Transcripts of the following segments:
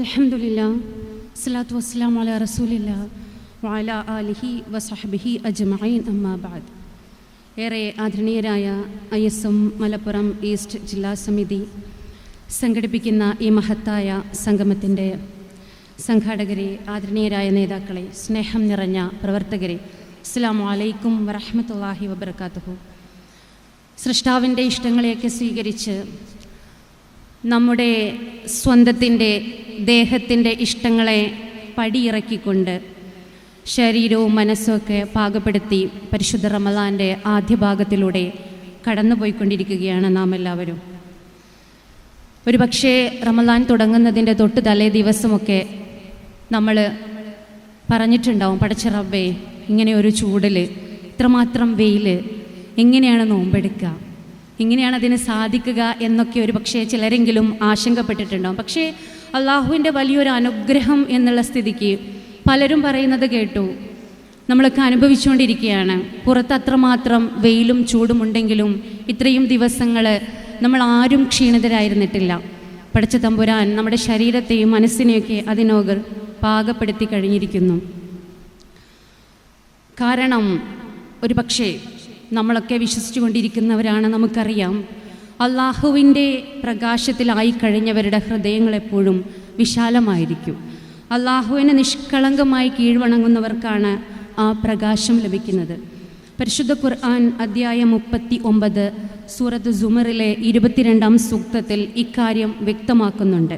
അൽഹംദുലില്ലാ സ്വലാത്തു വസ്സലാം അല റസൂലില്ല വാല ആലിഹി വസഹബിഹി അജ്മഈൻ അമ്മാബാദ് ഏറെ ആദരണീയരായ I S M Malappuram east ജില്ലാ സമിതി സംഘടിപ്പിക്കുന്ന ഈ മഹത്തായ സംഗമത്തിന്റെ സംഘാടകരെ ആദരണീയരായ നേതാക്കളെ സ്നേഹം നിറഞ്ഞ പ്രവർത്തകരെ അസ്സാം വലൈക്കും വറഹമത്തല്ലാഹി വബർക്കാത്തുഹു സൃഷ്ടാവിന്റെ ഇഷ്ടങ്ങളെയൊക്കെ സ്വീകരിച്ച് നമ്മുടെ സ്വന്തത്തിന്റെ ദേഹത്തിന്റെ ഇഷ്ടങ്ങളെ പടിയിറക്കിക്കൊണ്ട് ശരീരവും മനസ്സുമൊക്കെ പാകപ്പെടുത്തി പരിശുദ്ധ റമലാന്റെ ആദ്യ ഭാഗത്തിലൂടെ കടന്നുപോയിക്കൊണ്ടിരിക്കുകയാണ് നാം എല്ലാവരും ഒരു പക്ഷേ റമലാൻ തുടങ്ങുന്നതിന്റെ തൊട്ട് തലേ ദിവസമൊക്കെ നമ്മൾ പറഞ്ഞിട്ടുണ്ടാവും പടച്ച റബ്ബേ ഇങ്ങനെ ഒരു ചൂടിൽ ഇത്രമാത്രം വെയിൽ എങ്ങനെയാണ് നോമ്പെടുക്കുക എങ്ങനെയാണ് അതിന് സാധിക്കുക? എന്നൊക്കെ ഒരു പക്ഷേ ചിലരെങ്കിലും ആശങ്കപ്പെട്ടിട്ടുണ്ടാവും. പക്ഷേ അള്ളാഹുവിന്റെ വലിയൊരു അനുഗ്രഹം എന്നുള്ള സ്ഥിതിക്ക് പലരും പറയുന്നത് കേട്ടു. നമ്മളൊക്കെ അനുഭവിച്ചുകൊണ്ടിരിക്കുകയാണ്. പുറത്ത് അത്രമാത്രം വെയിലും ചൂടുമുണ്ടെങ്കിലും ഇത്രയും ദിവസങ്ങൾ നമ്മൾ ആരും ക്ഷീണിതരായിരുന്നിട്ടില്ല. പഠിച്ച തമ്പുരാൻ നമ്മുടെ ശരീരത്തെയും മനസ്സിനെയൊക്കെ അതിനോകർ പാകപ്പെടുത്തി കഴിഞ്ഞിരിക്കുന്നു. കാരണം ഒരു പക്ഷേ നമ്മളൊക്കെ വിശ്വസിച്ചു കൊണ്ടിരിക്കുന്നവരാണ് നമുക്കറിയാം. അള്ളാഹുവിന്റെ പ്രകാശത്തിലായി കഴിഞ്ഞവരുടെ ഹൃദയങ്ങൾ എപ്പോഴും വിശാലമായിരിക്കും. അള്ളാഹുവിനെ നിഷ്കളങ്കമായി കീഴ്വണങ്ങുന്നവർക്കാണ് ആ പ്രകാശം ലഭിക്കുന്നത്. പരിശുദ്ധ ഖുർആൻ അധ്യായം മുപ്പത്തി ഒമ്പത് സൂറത്ത് സുമറിലെ ഇരുപത്തിരണ്ടാം സൂക്തത്തിൽ ഇക്കാര്യം വ്യക്തമാക്കുന്നുണ്ട്.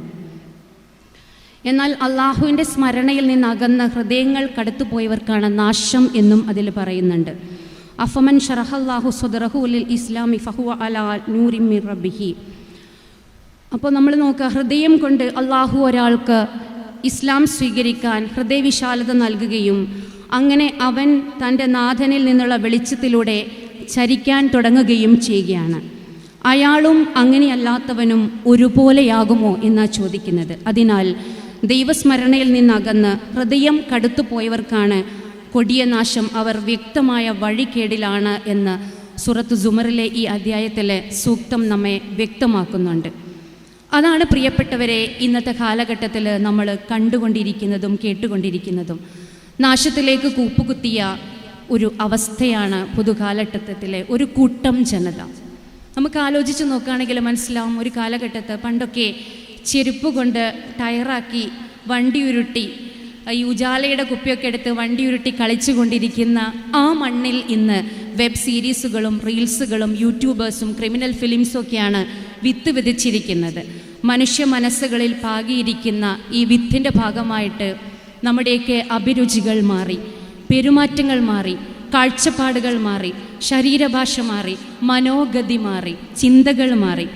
എന്നാൽ അള്ളാഹുവിന്റെ സ്മരണയിൽ നിന്ന് അകന്ന ഹൃദയങ്ങൾ കടത്തുപോയവർക്കാണ് നാശം എന്നും അതിൽ പറയുന്നുണ്ട്. അഫമൻ ഷറഹല്ലാഹു സുദറഹുലിൽ ഇസ്ലാമി ഫഹുവ അല നൂറിമി റബിഹി അപ്പോൾ നമ്മൾ നോക്കുക ഹൃദയം കൊണ്ട് അള്ളാഹു ഒരാൾക്ക് ഇസ്ലാം സ്വീകരിക്കാൻ ഹൃദയവിശാലത നൽകുകയും അങ്ങനെ അവൻ തന്റെ നാഥനിൽ നിന്നുള്ള വെളിച്ചത്തിലൂടെ ചരിക്കാൻ തുടങ്ങുകയും ചെയ്യുകയാണ്. അയാളും അങ്ങനെയല്ലാത്തവനും ഒരുപോലെയാകുമോ എന്നാണ് ചോദിക്കുന്നത്. അതിനാൽ ദൈവസ്മരണയിൽ നിന്നകന്ന് ഹൃദയം കടുത്തുപോയവർക്കാണ് കൊടിയ നാശം അവർ വ്യക്തമായ വഴികേടിലാണ് എന്ന് സുറത്ത് സുമറിലെ ഈ അധ്യായത്തിലെ സൂക്തം നമ്മെ വ്യക്തമാക്കുന്നുണ്ട്. അതാണ് പ്രിയപ്പെട്ടവരെ ഇന്നത്തെ കാലഘട്ടത്തിൽ നമ്മൾ കണ്ടുകൊണ്ടിരിക്കുന്നതും കേട്ടുകൊണ്ടിരിക്കുന്നതും. നാശത്തിലേക്ക് കൂപ്പുകുത്തിയ ഒരു അവസ്ഥയാണ് പുതുകാലഘട്ടത്തിലെ ഒരു കൂട്ടം ജനത. നമുക്ക് ആലോചിച്ച് നോക്കുകയാണെങ്കിൽ മനസ്സിലാവും ഒരു കാലഘട്ടത്ത് പണ്ടൊക്കെ ചെരുപ്പ് കൊണ്ട് ടയറാക്കി വണ്ടി ഉരുട്ടി ഈ ഉജാലയുടെ കുപ്പിയൊക്കെ എടുത്ത് വണ്ടി ഉരുട്ടി കളിച്ചു കൊണ്ടിരിക്കുന്ന ആ മണ്ണിൽ ഇന്ന് വെബ് സീരീസുകളും റീൽസുകളും യൂട്യൂബേഴ്സും ക്രിമിനൽ ഫിലിംസൊക്കെയാണ് വിത്ത് വിതച്ചിരിക്കുന്നത്. മനുഷ്യ മനസ്സുകളിൽ പാകിയിരിക്കുന്ന ഈ വിത്തിന്റെ ഭാഗമായിട്ട് നമ്മുടെയൊക്കെ അഭിരുചികൾ മാറി പെരുമാറ്റങ്ങൾ മാറി കാഴ്ചപ്പാടുകൾ മാറി ശരീരഭാഷ മാറി മനോഗതി മാറി ചിന്തകൾ മാറി.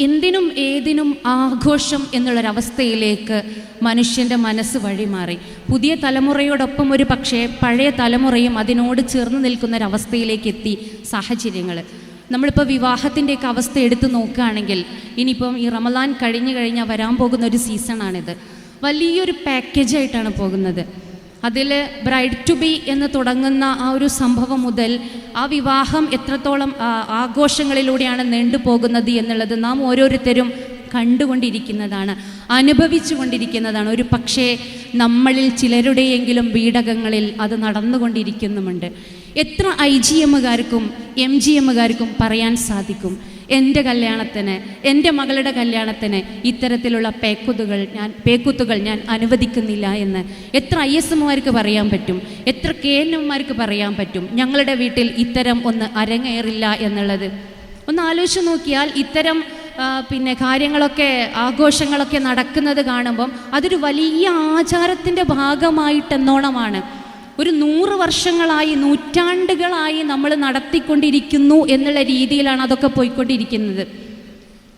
എന്തിനും ഏതിനും ആഘോഷം എന്നുള്ളൊരവസ്ഥയിലേക്ക് മനുഷ്യന്റെ മനസ്സ് വഴിമാറി. പുതിയ തലമുറയോടൊപ്പം ഒരു പക്ഷേ പഴയ തലമുറയും അതിനോട് ചേർന്ന് നിൽക്കുന്ന ഒരവസ്ഥയിലേക്ക് എത്തി സാഹചര്യങ്ങൾ നമ്മളിപ്പോൾ വിവാഹത്തിന്റെയൊക്കെ അവസ്ഥ എടുത്തു നോക്കുകയാണെങ്കിൽ ഇനിയിപ്പം ഈ റമലാൻ കഴിഞ്ഞു കഴിഞ്ഞാൽ വരാൻ പോകുന്ന ഒരു സീസണാണിത്. വലിയൊരു പാക്കേജായിട്ടാണ് പോകുന്നത്. അതിൽ ബ്രൈഡ് ടു ബി എന്ന് തുടങ്ങുന്ന ആ ഒരു സംഭവം മുതൽ ആ വിവാഹം എത്രത്തോളം ആഘോഷങ്ങളിലൂടെയാണ് നീണ്ടുപോകുന്നത് എന്നുള്ളത് നാം ഓരോരുത്തരും കണ്ടുകൊണ്ടിരിക്കുന്നതാണ് അനുഭവിച്ചു കൊണ്ടിരിക്കുന്നതാണ് ഒരു പക്ഷേ നമ്മളിൽ ചിലരുടെയെങ്കിലും വീടകങ്ങളിൽ അത് നടന്നുകൊണ്ടിരിക്കുന്നുമുണ്ട്. എത്ര ഐ ജി എമ്മുകാർക്കും എം ജി എമ്മുകാർക്കും പറയാൻ സാധിക്കും. എന്റെ കല്യാണത്തിന് എന്റെ മകളുടെ കല്യാണത്തിന് ഇത്തരത്തിലുള്ള പേക്കുത്തുകൾ ഞാൻ പേക്കുത്തുകൾ ഞാൻ അനുവദിക്കുന്നില്ല എന്ന് എത്ര ഐ എസ് എമ്മാർക്ക് പറയാൻ പറ്റും എത്ര കെ എൻ എമ്മാർക്ക് പറയാൻ പറ്റും ഞങ്ങളുടെ വീട്ടിൽ ഇത്തരം ഒന്ന് അരങ്ങേറില്ല എന്നുള്ളത്. ഒന്ന് ആലോചിച്ച് നോക്കിയാൽ ഇത്തരം പിന്നെ കാര്യങ്ങളൊക്കെ ആഘോഷങ്ങളൊക്കെ നടക്കുന്നത് കാണുമ്പം അതൊരു വലിയ ആചാരത്തിന്റെ ഭാഗമായിട്ടെന്നോണമാണ്. ഒരു നൂറ് വർഷങ്ങളായി നൂറ്റാണ്ടുകളായി നമ്മൾ നടത്തിക്കൊണ്ടിരിക്കുന്നു എന്നുള്ള രീതിയിലാണ് അതൊക്കെ പോയിക്കൊണ്ടിരിക്കുന്നത്.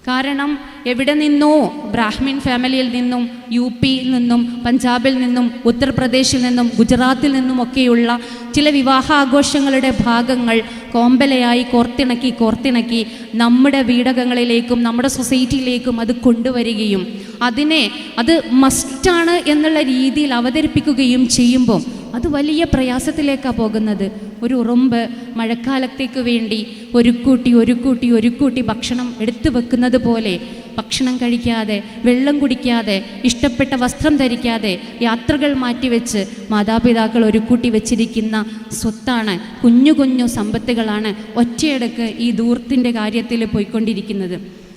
കാരണം എവിടെ നിന്നോ ബ്രാഹ്മിൻ ഫാമിലിയിൽ നിന്നും യു പിയിൽ നിന്നും പഞ്ചാബിൽ നിന്നും ഉത്തർപ്രദേശിൽ നിന്നും ഗുജറാത്തിൽ നിന്നും ഒക്കെയുള്ള ചില വിവാഹാഘോഷങ്ങളുടെ ഭാഗങ്ങൾ കോമ്പലയായി കോർത്തിണക്കി കോർത്തിണക്കി നമ്മുടെ വീടകങ്ങളിലേക്കും നമ്മുടെ സൊസൈറ്റിയിലേക്കും അത് കൊണ്ടുവരികയും അതിനെ അത് മസ്റ്റാണ് എന്നുള്ള രീതിയിൽ അവതരിപ്പിക്കുകയും ചെയ്യുമ്പോൾ അത് വലിയ പ്രയാസത്തിലേക്കാണ് പോകുന്നത്. ഒരു ഉറുമ്പ് മഴക്കാലത്തേക്ക് വേണ്ടി ഒരു കൂട്ടി ഒരു കൂട്ടി ഒരു കൂട്ടി ഭക്ഷണം എടുത്തു വെക്കുന്നത് പോലെ ഭക്ഷണം കഴിക്കാതെ വെള്ളം കുടിക്കാതെ ഇഷ്ടപ്പെട്ട വസ്ത്രം ധരിക്കാതെ യാത്രകൾ മാറ്റിവെച്ച് മാതാപിതാക്കൾ ഒരു കൂട്ടി വെച്ചിരിക്കുന്ന സ്വത്താണ് കുഞ്ഞു കുഞ്ഞു സമ്പത്തുകളാണ് ഒറ്റയടക്ക് ഈ ദൂർത്തിന്റെ കാര്യത്തിൽ പോയിക്കൊണ്ടിരിക്കുന്നത്.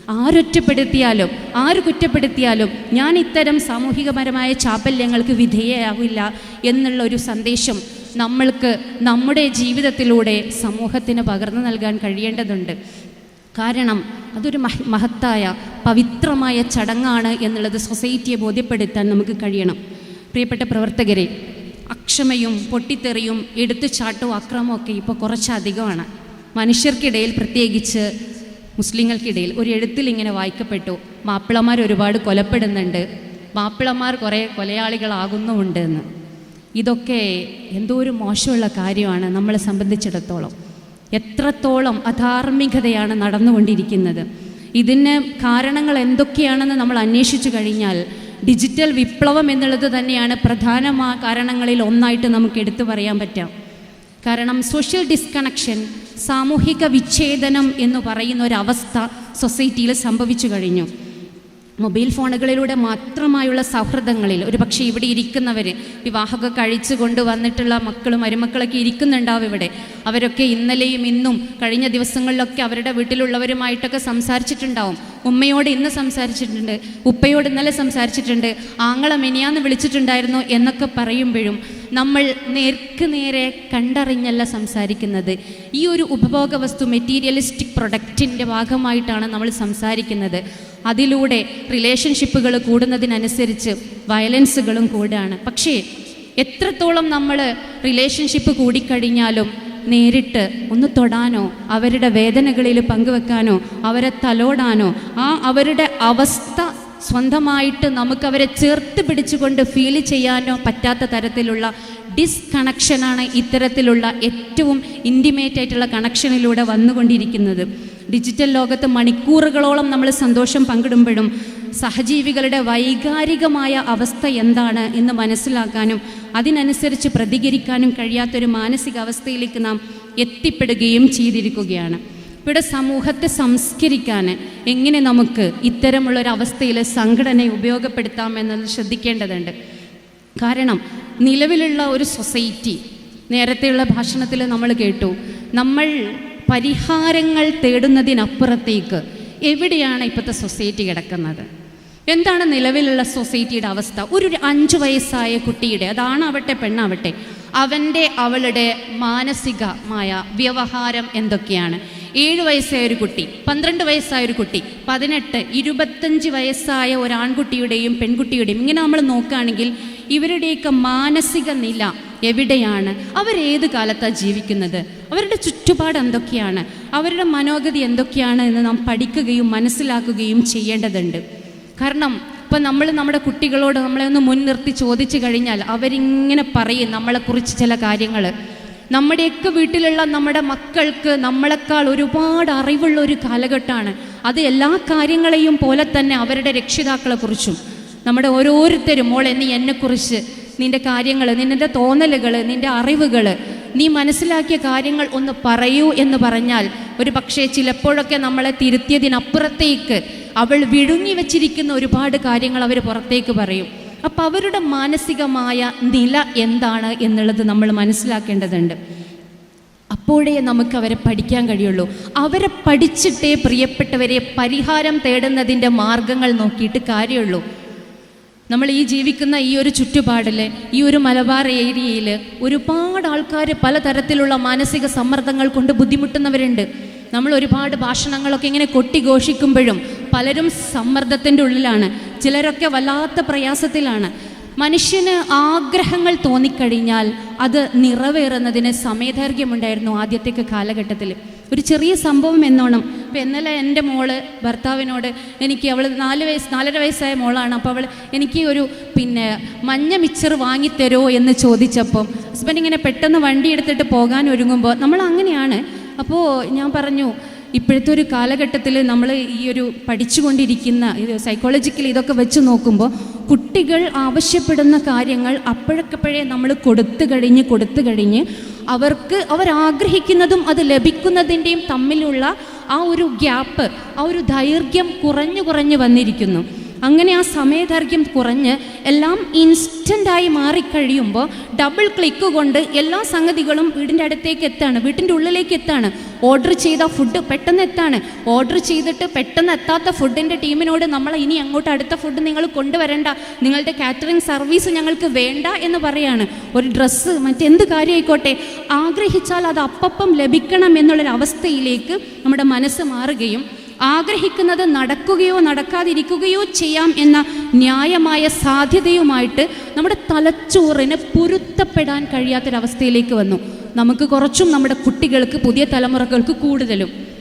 ആരൊറ്റപ്പെടുത്തിയാലും ആര് കുറ്റപ്പെടുത്തിയാലും ഞാൻ ഇത്തരം സാമൂഹികപരമായ ചാപല്യങ്ങൾക്ക് വിധേയയാവില്ല എന്നുള്ള ഒരു സന്ദേശം നമ്മൾക്ക് നമ്മുടെ ജീവിതത്തിലൂടെ സമൂഹത്തിന് പകർന്നു നൽകാൻ കഴിയേണ്ടതുണ്ട്. കാരണം അതൊരു മഹ മഹത്തായ പവിത്രമായ ചടങ്ങാണ് എന്നുള്ളത് സൊസൈറ്റിയെ ബോധ്യപ്പെടുത്താൻ നമുക്ക് കഴിയണം. പ്രിയപ്പെട്ട പ്രവർത്തകരെ അക്ഷമയും പൊട്ടിത്തെറിയും എടുത്തുചാട്ടവും അക്രമവും ഒക്കെ ഇപ്പോൾ കുറച്ചധികമാണ്. മനുഷ്യർക്കിടയിൽ പ്രത്യേകിച്ച് മുസ്ലിങ്ങൾക്കിടയിൽ ഒരു എഴുത്തിൽ ഇങ്ങനെ വായിക്കപ്പെട്ടു മാപ്പിളമാർ ഒരുപാട് കൊലപ്പെടുന്നുണ്ട് മാപ്പിളമാർ കുറേ കൊലയാളികളാകുന്നുമുണ്ട് എന്ന്. ഇതൊക്കെ എന്തോ ഒരു മോശമുള്ള കാര്യമാണ് നമ്മളെ സംബന്ധിച്ചിടത്തോളം. എത്രത്തോളം അധാർമികതയാണ് നടന്നുകൊണ്ടിരിക്കുന്നത്. ഇതിന് കാരണങ്ങൾ എന്തൊക്കെയാണെന്ന് നമ്മൾ അന്വേഷിച്ചു കഴിഞ്ഞാൽ ഡിജിറ്റൽ വിപ്ലവം എന്നുള്ളത് തന്നെയാണ് പ്രധാനമായ കാരണങ്ങളിൽ ഒന്നായിട്ട് നമുക്ക് എടുത്തു പറയാൻ പറ്റാം. കാരണം സോഷ്യൽ ഡിസ്കണക്ഷൻ സാമൂഹിക വിച്ഛേദനം എന്ന് പറയുന്ന ഒരവസ്ഥ സൊസൈറ്റിയിൽ സംഭവിച്ചു കഴിഞ്ഞു. മൊബൈൽ ഫോണുകളിലൂടെ മാത്രമായുള്ള സൗഹൃദങ്ങളിൽ ഒരു പക്ഷേ ഇവിടെ ഇരിക്കുന്നവർ വിവാഹമൊക്കെ കഴിച്ചു കൊണ്ടുവന്നിട്ടുള്ള മക്കളും മരുമക്കളൊക്കെ ഇരിക്കുന്നുണ്ടാവും ഇവിടെ. അവരൊക്കെ ഇന്നലെയും ഇന്നും കഴിഞ്ഞ ദിവസങ്ങളിലൊക്കെ അവരുടെ വീട്ടിലുള്ളവരുമായിട്ടൊക്കെ സംസാരിച്ചിട്ടുണ്ടാവും. ഉമ്മയോട് ഇന്ന് സംസാരിച്ചിട്ടുണ്ട് ഉപ്പയോട് ഇന്നലെ സംസാരിച്ചിട്ടുണ്ട് ആങ്ങളെ മിനിയാന്ന് വിളിച്ചിട്ടുണ്ടായിരുന്നു എന്നൊക്കെ പറയുമ്പോഴും നമ്മൾ നേർക്ക് നേരെ കണ്ടറിഞ്ഞല്ല സംസാരിക്കുന്നത്. ഈ ഒരു ഉപഭോഗ വസ്തു മെറ്റീരിയലിസ്റ്റിക് പ്രൊഡക്റ്റിന്റെ ഭാഗമായിട്ടാണ് നമ്മൾ സംസാരിക്കുന്നത്. അതിലൂടെ റിലേഷൻഷിപ്പുകൾ കൂടുന്നതിനനുസരിച്ച് വയലൻസുകളും കൂടാണ്. പക്ഷേ എത്രത്തോളം നമ്മൾ റിലേഷൻഷിപ്പ് കൂടിക്കഴിഞ്ഞാലും നേരിട്ട് ഒന്ന് തൊടാനോ അവരുടെ വേദനകളിൽ പങ്കുവെക്കാനോ അവരെ തലോടാനോ ആ അവരുടെ അവസ്ഥ സ്വന്തമായിട്ട് നമുക്കവരെ ചേർത്ത് പിടിച്ചുകൊണ്ട് ഫീൽ ചെയ്യാനോ പറ്റാത്ത തരത്തിലുള്ള ഡിസ്കണക്ഷനാണ് ഇത്തരത്തിലുള്ള ഏറ്റവും ഇന്റിമേറ്റ് ആയിട്ടുള്ള കണക്ഷനിലൂടെ വന്നുകൊണ്ടിരിക്കുന്നത്. ഡിജിറ്റൽ ലോകത്ത് മണിക്കൂറുകളോളം നമ്മൾ സന്തോഷം പങ്കിടുമ്പോഴും സഹജീവികളുടെ വൈകാരികമായ അവസ്ഥ എന്താണ് എന്ന് മനസ്സിലാക്കാനും അതിനനുസരിച്ച് പ്രതികരിക്കാനും കഴിയാത്തൊരു മാനസികാവസ്ഥയിലേക്ക് നാം എത്തിപ്പെടുകയും ചെയ്തിരിക്കുകയാണ്. ഇവിടെ സമൂഹത്തെ സംസ്കരിക്കാൻ എങ്ങനെ നമുക്ക് ഇത്തരമുള്ളൊരവസ്ഥയിൽ സംഘടനയെ ഉപയോഗപ്പെടുത്താം എന്നത് ശ്രദ്ധിക്കേണ്ടതുണ്ട്. കാരണം നിലവിലുള്ള ഒരു സൊസൈറ്റി നേരത്തെയുള്ള ഭാഷണത്തിൽ നമ്മൾ കേട്ടു നമ്മൾ പരിഹാരങ്ങൾ തേടുന്നതിനപ്പുറത്തേക്ക് എവിടെയാണ് ഇപ്പോഴത്തെ സൊസൈറ്റി കിടക്കുന്നത്? എന്താണ് നിലവിലുള്ള സൊസൈറ്റിയുടെ അവസ്ഥ? ഒരു അഞ്ച് വയസ്സായ കുട്ടിയുടെ അതാണാവട്ടെ പെണ്ണാവട്ടെ അവന്റെ അവളുടെ മാനസികമായ വ്യവഹാരം എന്തൊക്കെയാണ്? ഏഴ് വയസ്സായ ഒരു കുട്ടി പന്ത്രണ്ട് വയസ്സായ ഒരു കുട്ടി പതിനെട്ട് ഇരുപത്തഞ്ച് വയസ്സായ ഒരു ആൺകുട്ടിയുടെയും പെൺകുട്ടിയുടെയും ഇങ്ങനെ നമ്മൾ നോക്കുകയാണെങ്കിൽ ഇവരുടെയൊക്കെ മാനസിക നില എവിടെയാണ്? അവരേത് കാലത്താണ് ജീവിക്കുന്നത്? അവരുടെ ചുറ്റുപാട് എന്തൊക്കെയാണ്? അവരുടെ മനോഗതി എന്തൊക്കെയാണ് എന്ന് നാം പഠിക്കുകയും മനസ്സിലാക്കുകയും ചെയ്യേണ്ടതുണ്ട്. കാരണം ഇപ്പം നമ്മൾ നമ്മുടെ കുട്ടികളോട് നമ്മളെ ഒന്ന് മുൻനിർത്തി ചോദിച്ചു കഴിഞ്ഞാൽ അവരിങ്ങനെ പറയും നമ്മളെക്കുറിച്ച് ചില കാര്യങ്ങൾ. നമ്മുടെയൊക്കെ വീട്ടിലുള്ള നമ്മുടെ മക്കൾക്ക് നമ്മളെക്കാൾ ഒരുപാട് അറിവുള്ള ഒരു കാലഘട്ടമാണ്. അത് എല്ലാ കാര്യങ്ങളെയും പോലെ തന്നെ അവരുടെ രക്ഷിതാക്കളെക്കുറിച്ചും. നമ്മുടെ ഓരോരുത്തരും മോളെ നീ എന്നെക്കുറിച്ച് നിന്റെ കാര്യങ്ങൾ നിന്റെ തോന്നലുകൾ നിന്റെ അറിവുകൾ നീ മനസ്സിലാക്കിയ കാര്യങ്ങൾ ഒന്ന് പറയൂ എന്ന് പറഞ്ഞാൽ ഒരു പക്ഷേ ചിലപ്പോഴൊക്കെ നമ്മളെ തിരുത്തിയതിനപ്പുറത്തേക്ക് അവൾ വിഴുങ്ങി വെച്ചിരിക്കുന്ന ഒരുപാട് കാര്യങ്ങൾ അവർ പുറത്തേക്ക് പറയും. അപ്പം അവരുടെ മാനസികമായ നില എന്താണ് എന്നുള്ളത് നമ്മൾ മനസ്സിലാക്കേണ്ടതുണ്ട്. അപ്പോഴേ നമുക്ക് അവരെ പഠിക്കാൻ കഴിയുള്ളൂ. അവരെ പഠിച്ചിട്ടേ പ്രിയപ്പെട്ടവരെ പരിഹാരം തേടുന്നതിന്റെ മാർഗങ്ങൾ നോക്കിയിട്ട് കാര്യമുള്ളൂ. നമ്മൾ ഈ ജീവിക്കുന്ന ഈ ഒരു ചുറ്റുപാടിൽ ഈ ഒരു മലബാർ ഏരിയയിൽ ഒരുപാട് ആൾക്കാർ പലതരത്തിലുള്ള മാനസിക സമ്മർദ്ദങ്ങൾ കൊണ്ട് ബുദ്ധിമുട്ടുന്നവരുണ്ട്. നമ്മൾ ഒരുപാട് ഭാഷണങ്ങളൊക്കെ ഇങ്ങനെ കൊട്ടിഘോഷിക്കുമ്പോഴും പലരും സമ്മർദ്ദത്തിന്റെ ഉള്ളിലാണ്. ചിലരൊക്കെ വല്ലാത്ത പ്രയാസത്തിലാണ്. മനുഷ്യന് ആഗ്രഹങ്ങൾ തോന്നിക്കഴിഞ്ഞാൽ അത് നിറവേറുന്നതിന് സമയദൈർഘ്യമുണ്ടായിരുന്നു ആദ്യത്തേക്ക് കാലഘട്ടത്തിൽ ഒരു ചെറിയ സംഭവം എന്നോണം. ഇപ്പം ഇന്നലെ എന്റെ മോൾ ഭർത്താവിനോട് എനിക്ക് അവൾ നാല് വയസ്സ് നാലര വയസ്സായ മോളാണ്. അപ്പോൾ അവൾ എനിക്ക് ഒരു പിന്നെ മഞ്ഞ മിച്ചർ വാങ്ങിത്തരോ എന്ന് ചോദിച്ചപ്പം ഹസ്ബൻഡ് ഇങ്ങനെ പെട്ടെന്ന് വണ്ടി എടുത്തിട്ട് പോകാൻ ഒരുങ്ങുമ്പോൾ നമ്മൾ അങ്ങനെയാണ് അപ്പോൾ ഞാൻ പറഞ്ഞു ഇപ്പോഴത്തെ ഒരു കാലഘട്ടത്തിൽ നമ്മൾ ഈ ഒരു പഠിച്ചുകൊണ്ടിരിക്കുന്ന സൈക്കോളജിക്കലി ഇതൊക്കെ വെച്ച് നോക്കുമ്പോൾ കുട്ടികൾ ആവശ്യപ്പെടുന്ന കാര്യങ്ങൾ അപ്പോഴക്കപ്പോഴേ നമ്മൾ കൊടുത്തു കഴിഞ്ഞ് കൊടുത്തു കഴിഞ്ഞ് അവർക്ക് അവരാഗ്രഹിക്കുന്നതും അത് ലഭിക്കുന്നതിന്റെയും തമ്മിലുള്ള ആ ഒരു ഗ്യാപ്പ് ആ ഒരു ദൈർഘ്യം കുറഞ്ഞു കുറഞ്ഞു വന്നിരിക്കുന്നു. അങ്ങനെ ആ സമയദൈർഘ്യം കുറഞ്ഞ് എല്ലാം ഇൻസ്റ്റന്റായി മാറിക്കഴിയുമ്പോൾ ഡബിൾ ക്ലിക്ക് കൊണ്ട് എല്ലാ സംഗതികളും വീടിന്റെ അടുത്തേക്ക് എത്താണ് വീട്ടിന്റെ ഉള്ളിലേക്ക് എത്താണ്. ഓർഡർ ചെയ്ത ഫുഡ് പെട്ടെന്ന് എത്താണ്. ഓർഡർ ചെയ്തിട്ട് പെട്ടെന്ന് എത്താത്ത ഫുഡിന്റെ ടീമിനോട് നമ്മൾ ഇനി അങ്ങോട്ട് അടുത്ത ഫുഡ് നിങ്ങൾ കൊണ്ടുവരേണ്ട. നിങ്ങളുടെ കാറ്ററിംഗ് സർവീസ് ഞങ്ങൾക്ക് വേണ്ട എന്ന് പറയാണ്. ഒരു ഡ്രസ്സ് മറ്റെന്ത് കാര്യമായിക്കോട്ടെ ആഗ്രഹിച്ചാൽ അത് അപ്പം ലഭിക്കണം എന്നുള്ളൊരവസ്ഥയിലേക്ക് നമ്മുടെ മനസ്സ് മാറുകയും ആഗ്രഹിക്കുന്നത് നടക്കുകയോ നടക്കാതിരിക്കുകയോ ചെയ്യാം എന്ന ന്യായമായ സാധ്യതയുമായിട്ട് നമ്മുടെ തലച്ചോറിന് പൊരുത്തപ്പെടാൻ കഴിയാത്തൊരവസ്ഥയിലേക്ക് വന്നു. നമുക്ക് കുറച്ചും നമ്മുടെ കുട്ടികൾക്ക് പുതിയ തലമുറകൾക്ക് കൂടുതലും.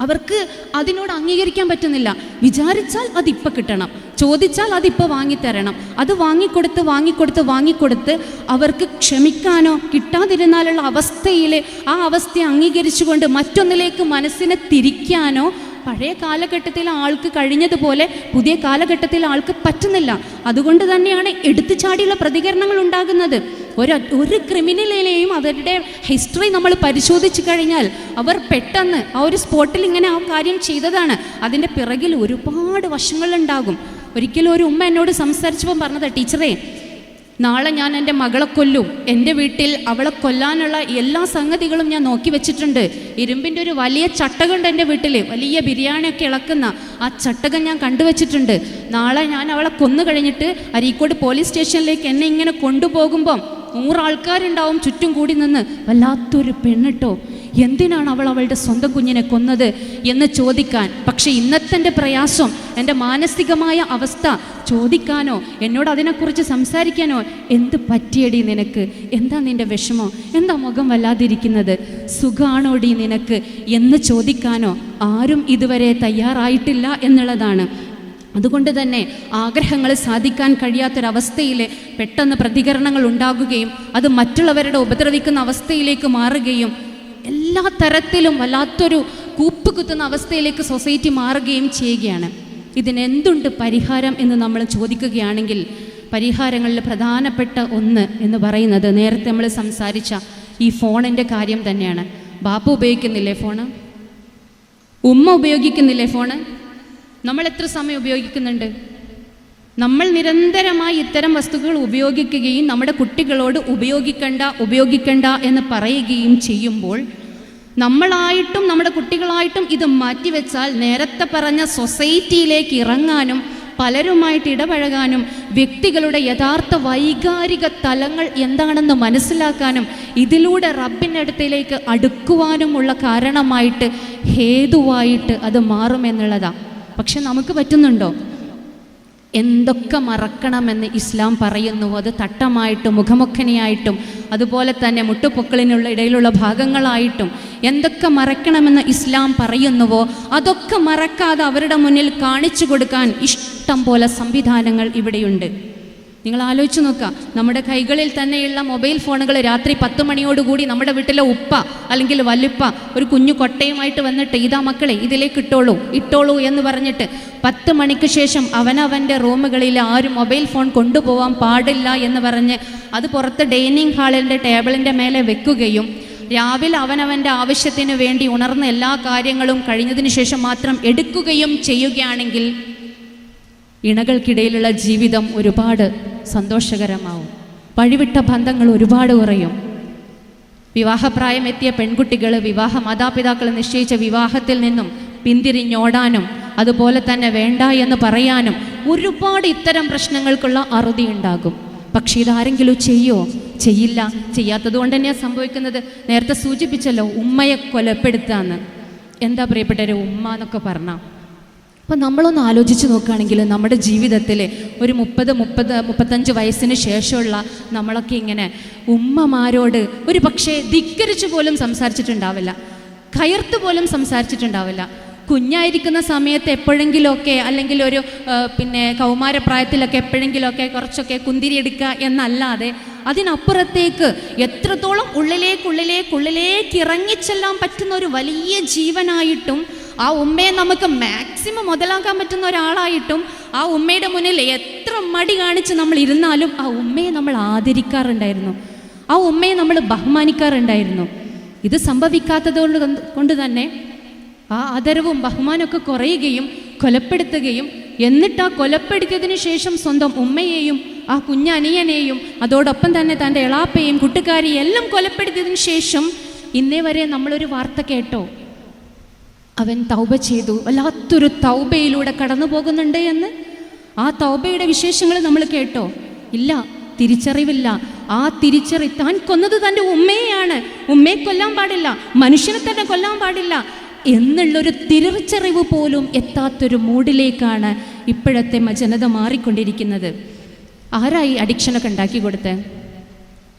അവർക്ക് അതിനോട് അംഗീകരിക്കാൻ പറ്റുന്നില്ല. വിചാരിച്ചാൽ അതിപ്പോൾ കിട്ടണം. ചോദിച്ചാൽ അതിപ്പോൾ വാങ്ങിത്തരണം. അത് വാങ്ങിക്കൊടുത്ത് വാങ്ങിക്കൊടുത്ത് വാങ്ങിക്കൊടുത്ത് അവർക്ക് ക്ഷമിക്കാനോ കിട്ടാതിരുന്നാലുള്ള അവസ്ഥയിൽ ആ അവസ്ഥയെ അംഗീകരിച്ചുകൊണ്ട് മറ്റൊന്നിലേക്ക് മനസ്സിനെ തിരിക്കാനോ പഴയ കാലഘട്ടത്തിൽ ആൾക്ക് കഴിഞ്ഞതുപോലെ പുതിയ കാലഘട്ടത്തിൽ ആൾക്ക് പറ്റുന്നില്ല. അതുകൊണ്ട് തന്നെയാണ് എടുത്തുചാടിയുള്ള പ്രതികരണങ്ങൾ ഉണ്ടാകുന്നത്. ഒരു ഒരു ക്രിമിനലിനെയും അവരുടെ ഹിസ്റ്ററി നമ്മൾ പരിശോധിച്ച് കഴിഞ്ഞാൽ അവർ പെട്ടെന്ന് ആ ഒരു സ്പോട്ടിൽ ഇങ്ങനെ ആ കാര്യം ചെയ്തതാണ്. അതിന്റെ പിറകിൽ ഒരുപാട് വശങ്ങളുണ്ടാകും. ഒരിക്കലും ഒരു ഉമ്മ എന്നോട് സംസാരിച്ചപ്പോൾ പറഞ്ഞത് ടീച്ചറേ നാളെ ഞാൻ എന്റെ മകളെ കൊല്ലും. എന്റെ വീട്ടിൽ അവളെ കൊല്ലാനുള്ള എല്ലാ സംഗതികളും ഞാൻ നോക്കി വെച്ചിട്ടുണ്ട്. ഇരുമ്പിന്റെ ഒരു വലിയ ചട്ടകമുണ്ട് എന്റെ വീട്ടിൽ. വലിയ ബിരിയാണിയൊക്കെ ഇളക്കുന്ന ആ ചട്ടകം ഞാൻ കണ്ടുവച്ചിട്ടുണ്ട് നാളെ ഞാൻ അവളെ കൊന്നു കഴിഞ്ഞിട്ട് അരീക്കോട് പോലീസ് സ്റ്റേഷനിലേക്ക് എന്നെ ഇങ്ങനെ കൊണ്ടുപോകുമ്പം നൂറാൾക്കാരുണ്ടാവും ചുറ്റും കൂടി നിന്ന്. വല്ലാത്തൊരു പെണ്ണിട്ടോ എന്തിനാണ് അവൾ അവളുടെ സ്വന്തം കുഞ്ഞിനെ കൊന്നത് എന്ന് ചോദിക്കാൻ? പക്ഷെ ഇന്നത്തെ പ്രയാസം എന്റെ മാനസികമായ അവസ്ഥ ചോദിക്കാനോ എന്നോട് അതിനെക്കുറിച്ച് സംസാരിക്കാനോ എന്ത് പറ്റിയടി നിനക്ക്? എന്താ നിന്റെ വിഷമോ? എന്താ മുഖം വല്ലാതിരിക്കുന്നത്? സുഖാണോടി നിനക്ക്? എന്ന് ചോദിക്കാനോ ആരും ഇതുവരെ തയ്യാറായിട്ടില്ല എന്നുള്ളതാണ്. അതുകൊണ്ട് തന്നെ ആഗ്രഹങ്ങൾ സാധിക്കാൻ കഴിയാത്തൊരവസ്ഥയിൽ പെട്ടെന്ന് പ്രതികരണങ്ങൾ ഉണ്ടാകുകയും അത് മറ്റുള്ളവരുടെ ഉപദ്രവിക്കുന്ന അവസ്ഥയിലേക്ക് മാറുകയും എല്ലാ തരത്തിലും വല്ലാത്തൊരു കൂപ്പ് കുത്തുന്ന അവസ്ഥയിലേക്ക് സൊസൈറ്റി മാറുകയും ചെയ്യുകയാണ്. ഇതിനെന്തുണ്ട് പരിഹാരം എന്ന് നമ്മൾ ചോദിക്കുകയാണെങ്കിൽ പരിഹാരങ്ങളിൽ പ്രധാനപ്പെട്ട ഒന്ന് എന്ന് പറയുന്നത് നേരത്തെ നമ്മൾ സംസാരിച്ച ഈ ഫോണിന്റെ കാര്യം തന്നെയാണ്. ബാപ്പ ഉപയോഗിക്കുന്നില്ലേ ഫോണ്? ഉമ്മ ഉപയോഗിക്കുന്നില്ലേ ഫോണ്? നമ്മൾ എത്ര സമയം ഉപയോഗിക്കുന്നുണ്ട്? നമ്മൾ നിരന്തരമായി ഇത്തരം വസ്തുക്കൾ ഉപയോഗിക്കുകയും നമ്മുടെ കുട്ടികളോട് ഉപയോഗിക്കണ്ട ഉപയോഗിക്കണ്ട എന്ന് പറയുകയും ചെയ്യുമ്പോൾ നമ്മളായിട്ടും നമ്മുടെ കുട്ടികളായിട്ടും ഇത് മാറ്റിവെച്ചാൽ നേരത്തെ പറഞ്ഞ സൊസൈറ്റിയിലേക്ക് ഇറങ്ങാനും പലരുമായിട്ട് ഇടപഴകാനും വ്യക്തികളുടെ യഥാർത്ഥ വൈകാരിക തലങ്ങൾ എന്താണെന്ന് മനസ്സിലാക്കാനും ഇതിലൂടെ റബ്ബിന്റെ അടുത്തേക്ക് അടുക്കുവാനുമുള്ള കാരണമായിട്ട് ഹേതുവായിട്ട് അത് മാറുമെന്നുള്ളതാണ് പക്ഷെ നമുക്ക് പറ്റുന്നുണ്ടോ? എന്തൊക്കെ മറക്കണമെന്ന് ഇസ്ലാം പറയുന്നു. അത് തട്ടമായിട്ടും മുഖമുഖനിയായിട്ടും അതുപോലെ തന്നെ മുട്ടുപൊക്കളിനുള്ള ഇടയിലുള്ള ഭാഗങ്ങളായിട്ടും എന്തൊക്കെ മറക്കണമെന്ന് ഇസ്ലാം പറയുന്നുവോ അതൊക്കെ മറക്കാതെ അവരുടെ മുന്നിൽ കാണിച്ചു കൊടുക്കാൻ ഇഷ്ടം പോലെ സംവിധാനങ്ങൾ ഇവിടെയുണ്ട്. നിങ്ങൾ ആലോചിച്ച് നോക്കുക. നമ്മുടെ കൈകളിൽ തന്നെയുള്ള മൊബൈൽ ഫോണുകൾ രാത്രി പത്ത് മണിയോടുകൂടി നമ്മുടെ വീട്ടിലെ ഉപ്പ അല്ലെങ്കിൽ വല്ലുപ്പ ഒരു കുഞ്ഞു കൊട്ടയുമായിട്ട് വന്നിട്ട് ഇതാ മക്കളെ ഇതിലേക്ക് ഇട്ടോളൂ ഇട്ടോളൂ എന്ന് പറഞ്ഞിട്ട് പത്ത് മണിക്ക് ശേഷം അവനവന്റെ റൂമുകളിൽ ആരും മൊബൈൽ ഫോൺ കൊണ്ടുപോകാൻ പാടില്ല എന്ന് പറഞ്ഞ് അത് പുറത്ത് ഡൈനിങ് ഹാളിന്റെ ടേബിളിന്റെ മേലെ വെക്കുകയും രാവിലെ അവനവന്റെ ആവശ്യത്തിന് വേണ്ടി ഉണർന്ന എല്ലാ കാര്യങ്ങളും കഴിഞ്ഞതിന് ശേഷം മാത്രം എടുക്കുകയും ചെയ്യുകയാണെങ്കിൽ ഇണകൾക്കിടയിലുള്ള ജീവിതം ഒരുപാട് സന്തോഷകരമാവും. വഴിവിട്ട ബന്ധങ്ങൾ ഒരുപാട് കുറയും. വിവാഹപ്രായം എത്തിയ പെൺകുട്ടികൾ വിവാഹ മാതാപിതാക്കൾ നിശ്ചയിച്ച വിവാഹത്തിൽ നിന്നും പിന്തിരിഞ്ഞോടാനും അതുപോലെ തന്നെ വേണ്ട എന്ന് പറയാനും ഒരുപാട് ഇത്തരം പ്രശ്നങ്ങൾക്കുള്ള അറുതി ഉണ്ടാകും. പക്ഷേ ഇതാരെങ്കിലും ചെയ്യോ? ചെയ്യില്ല. ചെയ്യാത്തത് കൊണ്ട് തന്നെയാണ് സംഭവിക്കുന്നത്. നേരത്തെ സൂചിപ്പിച്ചല്ലോ ഉമ്മയെ കൊലപ്പെടുത്താന്ന്. എന്താ പ്രിയപ്പെട്ടവരെ ഉമ്മ എന്നൊക്കെ പറഞ്ഞാൽ അപ്പം നമ്മളൊന്ന് ആലോചിച്ച് നോക്കുകയാണെങ്കിൽ നമ്മുടെ ജീവിതത്തിൽ ഒരു മുപ്പത് മുപ്പത് മുപ്പത്തഞ്ച് വയസ്സിന് ശേഷമുള്ള നമ്മളൊക്കെ ഇങ്ങനെ ഉമ്മമാരോട് ഒരു പക്ഷേ ധിക്കരിച്ച് പോലും സംസാരിച്ചിട്ടുണ്ടാവില്ല. കയർത്ത് പോലും സംസാരിച്ചിട്ടുണ്ടാവില്ല. കുഞ്ഞായിരിക്കുന്ന സമയത്ത് എപ്പോഴെങ്കിലുമൊക്കെ അല്ലെങ്കിൽ ഒരു പിന്നെ കൗമാരപ്രായത്തിലൊക്കെ എപ്പോഴെങ്കിലുമൊക്കെ കുറച്ചൊക്കെ കുന്തിരി എടുക്കുക എന്നല്ലാതെ അതിനപ്പുറത്തേക്ക് എത്രത്തോളം ഉള്ളിലേക്കുള്ളിലേക്കുള്ളിലേക്ക് ഉള്ളിലേക്ക് ഉള്ളിലേക്ക് ഇറങ്ങിച്ചെല്ലാൻ പറ്റുന്ന ഒരു വലിയ ജീവനായിട്ടും ആ ഉമ്മയെ നമുക്ക് മാക്സിമം മുതലാക്കാൻ പറ്റുന്ന ഒരാളായിട്ടും ആ ഉമ്മയുടെ മുന്നിൽ എത്ര മടി കാണിച്ച് നമ്മൾ ഇരുന്നാലും ആ ഉമ്മയെ നമ്മൾ ആദരിക്കാറുണ്ടായിരുന്നു. ആ ഉമ്മയെ നമ്മൾ ബഹുമാനിക്കാറുണ്ടായിരുന്നു. ഇത് സംഭവിക്കാത്തത് കൊണ്ട് കൊണ്ട് തന്നെ ആ ആദരവും ബഹുമാനമൊക്കെ കുറയുകയും കൊലപ്പെടുത്തുകയും എന്നിട്ട് ആ കൊലപ്പെടുത്തിയതിന് ശേഷം സ്വന്തം ഉമ്മയെയും ആ കുഞ്ഞനിയനെയും അതോടൊപ്പം തന്നെ തന്റെ എളാപ്പയും കുട്ടുകാരെയും എല്ലാം കൊലപ്പെടുത്തിയതിന് ശേഷം ഇന്നേ വരെ നമ്മളൊരു വാർത്ത കേട്ടോ. അവൻ തൗബ ചെയ്തു. വല്ലാത്തൊരു തൗബയിലൂടെ കടന്നു പോകുന്നുണ്ട് എന്ന്. ആ തൗബയുടെ വിശേഷങ്ങൾ നമ്മൾ കേട്ടോ? ഇല്ല തിരിച്ചറിവില്ല. ആ തിരിച്ചറി താൻ കൊന്നത് തന്റെ ഉമ്മയെയാണ്. ഉമ്മയെ കൊല്ലാൻ പാടില്ല മനുഷ്യനെ തന്നെ കൊല്ലാൻ പാടില്ല എന്നുള്ളൊരു തിരിച്ചറിവ് പോലും എത്താത്തൊരു മൂഡിലേക്കാണ് ഇപ്പോഴത്തെ ജനത മാറിക്കൊണ്ടിരിക്കുന്നത്. ആരായി അഡിക്ഷനൊക്കെ ഉണ്ടാക്കി കൊടുത്ത്?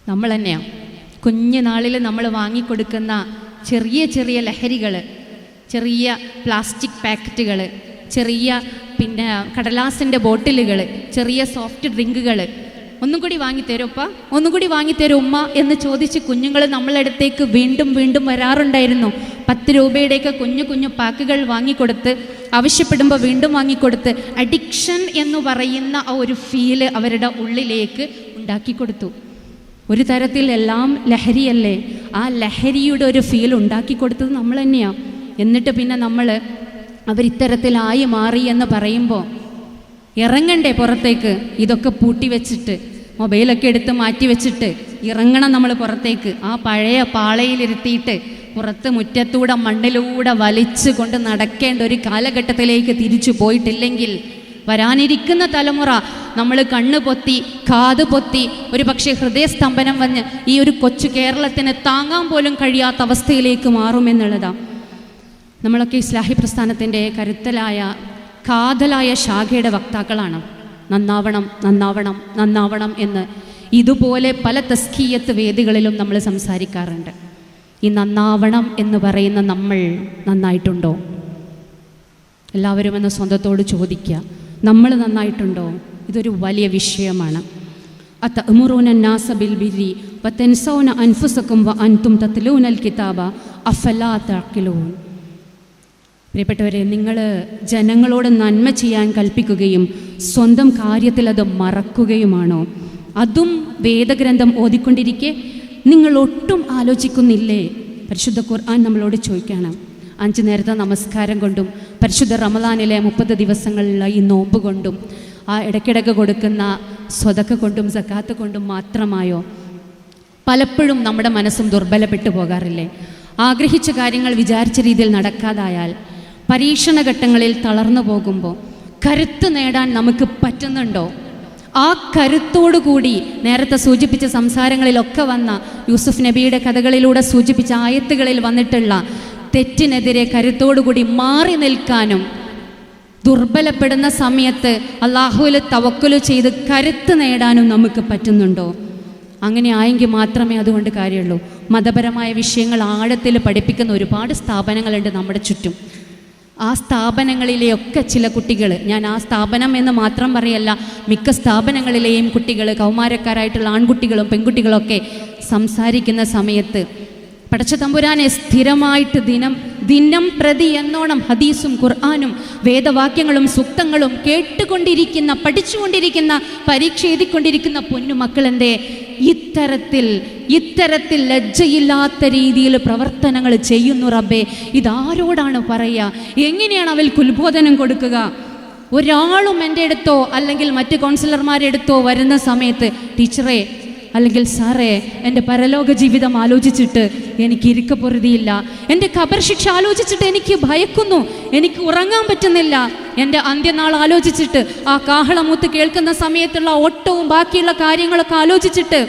നമ്മൾ തന്നെയാണ് കുഞ്ഞു നാളിൽ നമ്മൾ വാങ്ങിക്കൊടുക്കുന്ന ചെറിയ ചെറിയ ലഹരികൾ ചെറിയ പ്ലാസ്റ്റിക് പാക്കറ്റുകൾ ചെറിയ പിന്നെ കടലാസിന്റെ ബോട്ടിലുകൾ ചെറിയ സോഫ്റ്റ് ഡ്രിങ്കുകൾ ഒന്നും കൂടി വാങ്ങിത്തരുമപ്പ ഒന്നും കൂടി വാങ്ങിത്തരും ഉമ്മ എന്ന് ചോദിച്ച് കുഞ്ഞുങ്ങൾ നമ്മളടുത്തേക്ക് വീണ്ടും വീണ്ടും വരാറുണ്ടായിരുന്നു. പത്ത് രൂപയുടെയൊക്കെ കുഞ്ഞു കുഞ്ഞു പാക്കുകൾ വാങ്ങിക്കൊടുത്ത് ആവശ്യപ്പെടുമ്പോൾ വീണ്ടും വാങ്ങിക്കൊടുത്ത് അഡിക്ഷൻ എന്ന് പറയുന്ന ആ ഒരു ഫീൽ അവരുടെ ഉള്ളിലേക്ക് ഉണ്ടാക്കി കൊടുത്തു ഒരു തരത്തിൽ എല്ലാം ലഹരിയല്ലേ? ആ ലഹരിയുടെ ഒരു ഫീൽ ഉണ്ടാക്കി കൊടുത്തത് നമ്മൾ തന്നെയാണ് എന്നിട്ട് പിന്നെ നമ്മൾ അവരിത്തരത്തിലായി മാറി എന്ന് പറയുമ്പോൾ ഇറങ്ങണ്ടേ പുറത്തേക്ക്? ഇതൊക്കെ പൂട്ടി വെച്ചിട്ട് മൊബൈലൊക്കെ എടുത്ത് മാറ്റി വെച്ചിട്ട് ഇറങ്ങണം നമ്മൾ പുറത്തേക്ക്. ആ പഴയ പാളയിലിരുത്തിയിട്ട് പുറത്ത് മുറ്റത്തൂടെ മണ്ണിലൂടെ വലിച്ചു കൊണ്ട് നടക്കേണ്ട ഒരു കാലഘട്ടത്തിലേക്ക് തിരിച്ചു പോയിട്ടില്ലെങ്കിൽ വരാനിരിക്കുന്ന തലമുറ നമ്മൾ കണ്ണ് പൊത്തി കാത് പൊത്തി ഒരു പക്ഷേ ഹൃദയസ്തംഭനം വന്ന് ഈ ഒരു കൊച്ചു കേരളത്തിന് താങ്ങാൻ പോലും കഴിയാത്ത അവസ്ഥയിലേക്ക് മാറുമെന്നുള്ളതാണ് നമ്മളൊക്കെ ഇസ്ലാഹി പ്രസ്ഥാനത്തിന്റെ കരുത്തലായ കാതലായ ശാഖയുടെ വക്താക്കളാണ്. നന്നാവണം നന്നാവണം നന്നാവണം എന്ന് ഇതുപോലെ പല തസ്കീയത്ത് വേദികളിലും നമ്മൾ സംസാരിക്കാറുണ്ട്. ഈ നന്നാവണം എന്ന് പറയുന്ന നമ്മൾ നന്നായിട്ടുണ്ടോ? എല്ലാവരും എന്ന സ്വന്തത്തോട് ചോദിക്കുക നമ്മൾ നന്നായിട്ടുണ്ടോ? ഇതൊരു വലിയ വിഷയമാണ്. അത്ത ഉമുറൂന നാസ ബിൽ ബിരി വ തെൻസൗന അൻഫുസക്കും വ അൻതും തത്ലൂനൽ കിതാബ അഫലാ തക്കിലൂൻ പ്രിയപ്പെട്ടവരെ നിങ്ങൾ ജനങ്ങളോട് നന്മ ചെയ്യാൻ കൽപ്പിക്കുകയും സ്വന്തം കാര്യത്തിൽ അത് മറക്കുകയുമാണോ? അതും വേദഗ്രന്ഥം ഓതിക്കൊണ്ടിരിക്കെ നിങ്ങൾ ഒട്ടും ആലോചിക്കുന്നില്ലേ? പരിശുദ്ധ ഖുർആൻ നമ്മളോട് ചോദിക്കണം. അഞ്ച് നേരത്തെ നമസ്കാരം കൊണ്ടും പരിശുദ്ധ റമദാനിലെ മുപ്പത് ദിവസങ്ങളിലുള്ള ഈ നോമ്പ് കൊണ്ടും ആ ഇടയ്ക്കിടയ്ക്ക് കൊടുക്കുന്ന സ്വതക്ക കൊണ്ടും സക്കാത്ത് കൊണ്ടും മാത്രമായോ? പലപ്പോഴും നമ്മുടെ മനസ്സും ദുർബലപ്പെട്ടു പോകാറില്ലേ? ആഗ്രഹിച്ച കാര്യങ്ങൾ വിചാരിച്ച രീതിയിൽ നടക്കാതായാൽ പരീക്ഷണ ഘട്ടങ്ങളിൽ തളർന്നു പോകുമ്പോൾ കരുത്ത് നേടാൻ നമുക്ക് പറ്റുന്നുണ്ടോ? ആ കരുത്തോടു കൂടി നേരത്തെ സൂചിപ്പിച്ച സംസാരങ്ങളിലൊക്കെ വന്ന യൂസുഫ് നബിയുടെ കഥകളിലൂടെ സൂചിപ്പിച്ച ആയത്തുകളിൽ വന്നിട്ടുള്ള തെറ്റിനെതിരെ കരുത്തോടുകൂടി മാറി നിൽക്കാനും ദുർബലപ്പെടുന്ന സമയത്ത് അള്ളാഹുവിൽ തവക്കുൽ ചെയ്ത് കരുത്ത് നേടാനും നമുക്ക് പറ്റുന്നുണ്ടോ? അങ്ങനെ ആയെങ്കിൽ മാത്രമേ അതുകൊണ്ട് കാര്യമുള്ളൂ. മതപരമായ വിഷയങ്ങൾ ആഴത്തിൽ പഠിപ്പിക്കുന്ന ഒരുപാട് സ്ഥാപനങ്ങളുണ്ട് നമ്മുടെ ചുറ്റും. ആ സ്ഥാപനങ്ങളിലെയൊക്കെ ചില കുട്ടികൾ ഞാൻ ആ സ്ഥാപനം എന്ന് മാത്രം പറയല്ല മിക്ക സ്ഥാപനങ്ങളിലെയും കുട്ടികൾ കൗമാരക്കാരായിട്ടുള്ള ആൺകുട്ടികളും പെൺകുട്ടികളൊക്കെ സംസാരിക്കുന്ന സമയത്ത് പടച്ച തമ്പുരാനെ സ്ഥിരമായിട്ട് ദിനം ദിനം പ്രതി എന്നോണം ഹദീസും ഖുർആാനും വേദവാക്യങ്ങളും സുക്തങ്ങളും കേട്ടുകൊണ്ടിരിക്കുന്ന പഠിച്ചുകൊണ്ടിരിക്കുന്ന പരീക്ഷ എഴുതിക്കൊണ്ടിരിക്കുന്ന പൊന്നു മക്കളെന്തേ? ഇത്തരത്തിൽ ഇത്തരത്തിൽ ലജ്ജയില്ലാത്ത രീതിയിൽ പ്രവർത്തനങ്ങൾ ചെയ്യുന്നു റബ്ബേ. ഇതാരോടാണ് പറയുക എങ്ങനെയാണ് അവൾക്ക് ഉത്ബോധനം കൊടുക്കുക? ഒരാളും എന്റെ അടുത്തോ അല്ലെങ്കിൽ മറ്റ് കൗൺസിലർമാരുടെ അടുത്തോ വരുന്ന സമയത്ത് ടീച്ചറെ അല്ലെങ്കിൽ സാറേ എന്റെ പരലോക ജീവിതം ആലോചിച്ചിട്ട് എനിക്ക് ഇരിക്കപ്പൊറുതിയില്ല എന്റെ ഖബർ ശിക്ഷ ആലോചിച്ചിട്ട് എനിക്ക് ഭയക്കുന്നു. എനിക്ക് ഉറങ്ങാൻ പറ്റുന്നില്ല. എന്റെ അന്ത്യനാൾ ആലോചിച്ചിട്ട് ആ കാഹളമൂത്ത് കേൾക്കുന്ന സമയത്തുള്ള ഓട്ടവും ബാക്കിയുള്ള കാര്യങ്ങളൊക്കെ ആലോചിച്ചിട്ട്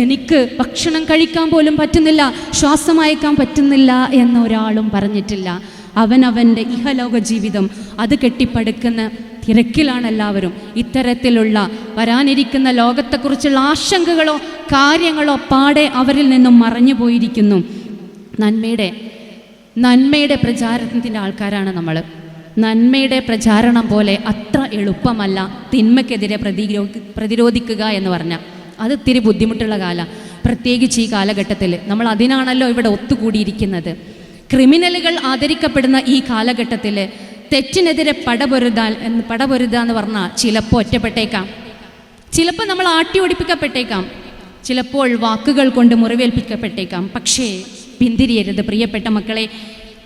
എനിക്ക് ഭക്ഷണം കഴിക്കാൻ പോലും പറ്റുന്നില്ല ശ്വാസം അയക്കാൻ പറ്റുന്നില്ല എന്നൊരാളും പറഞ്ഞിട്ടില്ല. അവനവന്റെ ഇഹലോക ജീവിതം അത് കെട്ടിപ്പടുക്കുന്ന തിരക്കിലാണ് എല്ലാവരും. ഇത്തരത്തിലുള്ള വരാനിരിക്കുന്ന ലോകത്തെക്കുറിച്ചുള്ള ആശങ്കകളോ കാര്യങ്ങളോ പാടെ അവരിൽ നിന്നും മറഞ്ഞു പോയിരിക്കുന്നു. നന്മയുടെ നന്മയുടെ പ്രചാരണത്തിന്റെ ആൾക്കാരാണ് നമ്മൾ നന്മയുടെ പ്രചാരണം പോലെ അത്ര എളുപ്പമല്ല തിന്മയ്ക്കെതിരെ പ്രതിരോ പ്രതിരോധിക്കുക എന്ന് പറഞ്ഞാൽ അത് ഇത്തിരി ബുദ്ധിമുട്ടുള്ള കാലം. പ്രത്യേകിച്ച് ഈ കാലഘട്ടത്തിൽ നമ്മൾ അതിനാണല്ലോ ഇവിടെ ഒത്തുകൂടിയിരിക്കുന്നത്. ക്രിമിനലുകൾ ആദരിക്കപ്പെടുന്ന ഈ കാലഘട്ടത്തിൽ തെറ്റിനെതിരെ പടപൊരുതാൽ എന്ന് പടപൊരുതാ എന്ന് പറഞ്ഞാൽ ചിലപ്പോൾ ഒറ്റപ്പെട്ടേക്കാം. ചിലപ്പോൾ നമ്മൾ ആട്ടി ഓടിപ്പിക്കപ്പെട്ടേക്കാം. ചിലപ്പോൾ വാക്കുകൾ കൊണ്ട് മുറിവേൽപ്പിക്കപ്പെട്ടേക്കാം. പക്ഷേ പിന്തിരിയരുത് പ്രിയപ്പെട്ട മക്കളെ.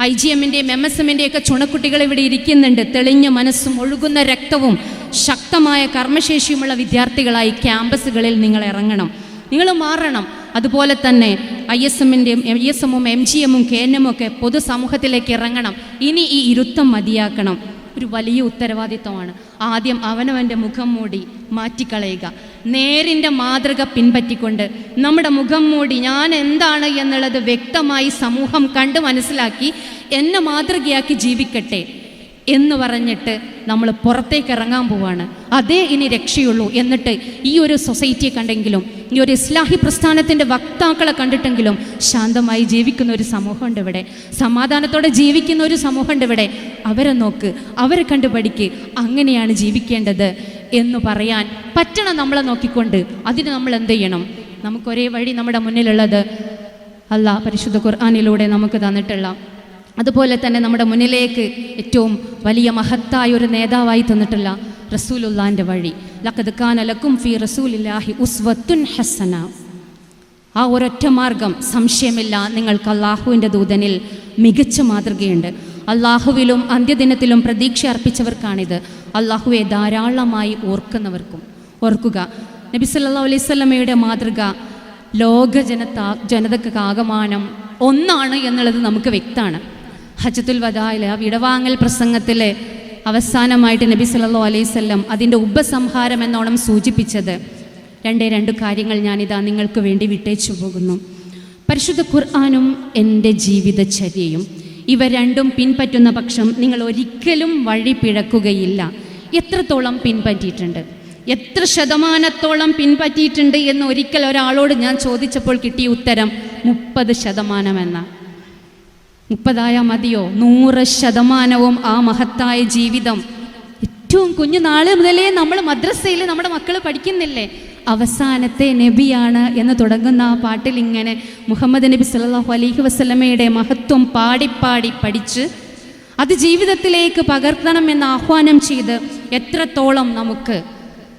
ഐ ജി എമ്മിന്റെയും എം എസ് എമ്മിന്റെയും ഒക്കെ ചുണക്കുട്ടികൾ ഇവിടെ ഇരിക്കുന്നുണ്ട്. തെളിഞ്ഞ മനസ്സും ഒഴുകുന്ന രക്തവും ശക്തമായ കർമ്മശേഷിയുമുള്ള വിദ്യാർത്ഥികളായി ക്യാമ്പസുകളിൽ നിങ്ങൾ ഇറങ്ങണം. നിങ്ങൾ മാറണം. അതുപോലെ തന്നെ ഐ എസ് എമ്മിന്റെയും ഐ എസ് എമ്മും എം ജി എമ്മും കെ എൻ എമ്മും ഒക്കെ പൊതുസമൂഹത്തിലേക്ക് ഇറങ്ങണം. ഇനി ഈ ഇരുത്തം മതിയാക്കണം. ഒരു വലിയ ഉത്തരവാദിത്വമാണ്. ആദ്യം അവനവന്റെ മുഖം മൂടി മാറ്റിക്കളയുക. നേരിന്റെ മാതൃക പിൻപറ്റിക്കൊണ്ട് നമ്മുടെ മുഖം മൂടി ഞാൻ എന്താണ് എന്നുള്ളത് വ്യക്തമായി സമൂഹം കണ്ട് മനസ്സിലാക്കി എന്നെ മാതൃകയാക്കി ജീവിക്കട്ടെ. എന്ന് പറഞ്ഞിട്ട് നമ്മൾ പുറത്തേക്ക് ഇറങ്ങാൻ പോവാണ്. അതേ ഇനി രക്ഷയുള്ളൂ. എന്നിട്ട് ഈ ഒരു സൊസൈറ്റിയെ കണ്ടെങ്കിലും ഈ ഒരു ഇസ്ലാഹി പ്രസ്ഥാനത്തിന്റെ വക്താക്കളെ കണ്ടിട്ടെങ്കിലും ശാന്തമായി ജീവിക്കുന്ന ഒരു സമൂഹമുണ്ട് ഇവിടെ. സമാധാനത്തോടെ ജീവിക്കുന്ന ഒരു സമൂഹമുണ്ട് ഇവിടെ. അവരെ നോക്ക് അവരെ കണ്ട് പഠിക്ക് അങ്ങനെയാണ് ജീവിക്കേണ്ടത് എന്ന് പറയാൻ പറ്റണം നമ്മളെ നോക്കിക്കൊണ്ട്. അതിന് നമ്മൾ എന്ത് ചെയ്യണം? നമുക്കൊരേ വഴി നമ്മുടെ മുന്നിലുള്ളത് അല്ല പരിശുദ്ധ ഖുർആാനിലൂടെ നമുക്ക് തന്നിട്ടുള്ള അതുപോലെ തന്നെ നമ്മുടെ മുന്നിലേക്ക് ഏറ്റവും വലിയ മഹത്തായ ഒരു നേതാവായി തന്നിട്ടുള്ള റസൂലുള്ളാന്റെ വഴി. ലക്കത് കാന ലക്കും ഫി റസൂലില്ലാഹി ഉസ്വത്തുൻ ഹസന ആ ഒരൊറ്റ മാർഗം സംശയമില്ല. നിങ്ങൾക്ക് അള്ളാഹുവിന്റെ ദൂതനിൽ മികച്ച മാതൃകയുണ്ട്. അള്ളാഹുവിലും അന്ത്യദിനത്തിലും പ്രതീക്ഷ അർപ്പിച്ചവർക്കാണിത്. അള്ളാഹുവെ ധാരാളമായി ഓർക്കുന്നവർക്കും. ഓർക്കുക നബി സല്ലാ അലൈഹി സ്വലമയുടെ മാതൃക ലോക ജനത ജനതക്ക് ആകമാനം ഒന്നാണ് എന്നുള്ളത് നമുക്ക് വ്യക്തമാണ്. ഹജത്തുൽ വദായിലെ ആ വിടവാങ്ങൽ പ്രസംഗത്തിലെ അവസാനമായിട്ട് നബി സല്ലല്ലാഹു അലൈഹി സ്വല്ലം അതിന്റെ ഉപസംഹാരം എന്നോണം സൂചിപ്പിച്ചത്. രണ്ടേ രണ്ട് കാര്യങ്ങൾ ഞാനിതാ നിങ്ങൾക്ക് വേണ്ടി വിട്ടേച്ചു പോകുന്നു. പരിശുദ്ധ ഖുർആാനും എന്റെ ജീവിതചര്യയും ഇവ രണ്ടും പിൻപറ്റുന്ന പക്ഷം നിങ്ങൾ ഒരിക്കലും വഴി പിഴക്കുകയില്ല. എത്രത്തോളം പിൻപറ്റിയിട്ടുണ്ട്? എത്ര ശതമാനത്തോളം പിൻപറ്റിയിട്ടുണ്ട് എന്ന് ഒരിക്കൽ ഒരാളോട് ഞാൻ ചോദിച്ചപ്പോൾ കിട്ടിയ ഉത്തരം മുപ്പത് ശതമാനം എന്ന മുപ്പതായ മതിയോ? നൂറ് ശതമാനവും ആ മഹത്തായ ജീവിതം. ഏറ്റവും കുഞ്ഞു നാൾ മുതലേ നമ്മൾ മദ്രസയിൽ നമ്മുടെ മക്കൾ പഠിക്കുന്നില്ലേ? അവസാനത്തെ നബിയാണ് എന്ന് തുടങ്ങുന്ന ആ പാട്ടിൽ ഇങ്ങനെ മുഹമ്മദ് നബി സല്ലാഹു അലഹി വസ്ലമയുടെ മഹത്വം പാടിപ്പാടി പഠിച്ച് അത് ജീവിതത്തിലേക്ക് പകർത്തണം എന്ന് ആഹ്വാനം ചെയ്ത് എത്രത്തോളം നമുക്ക്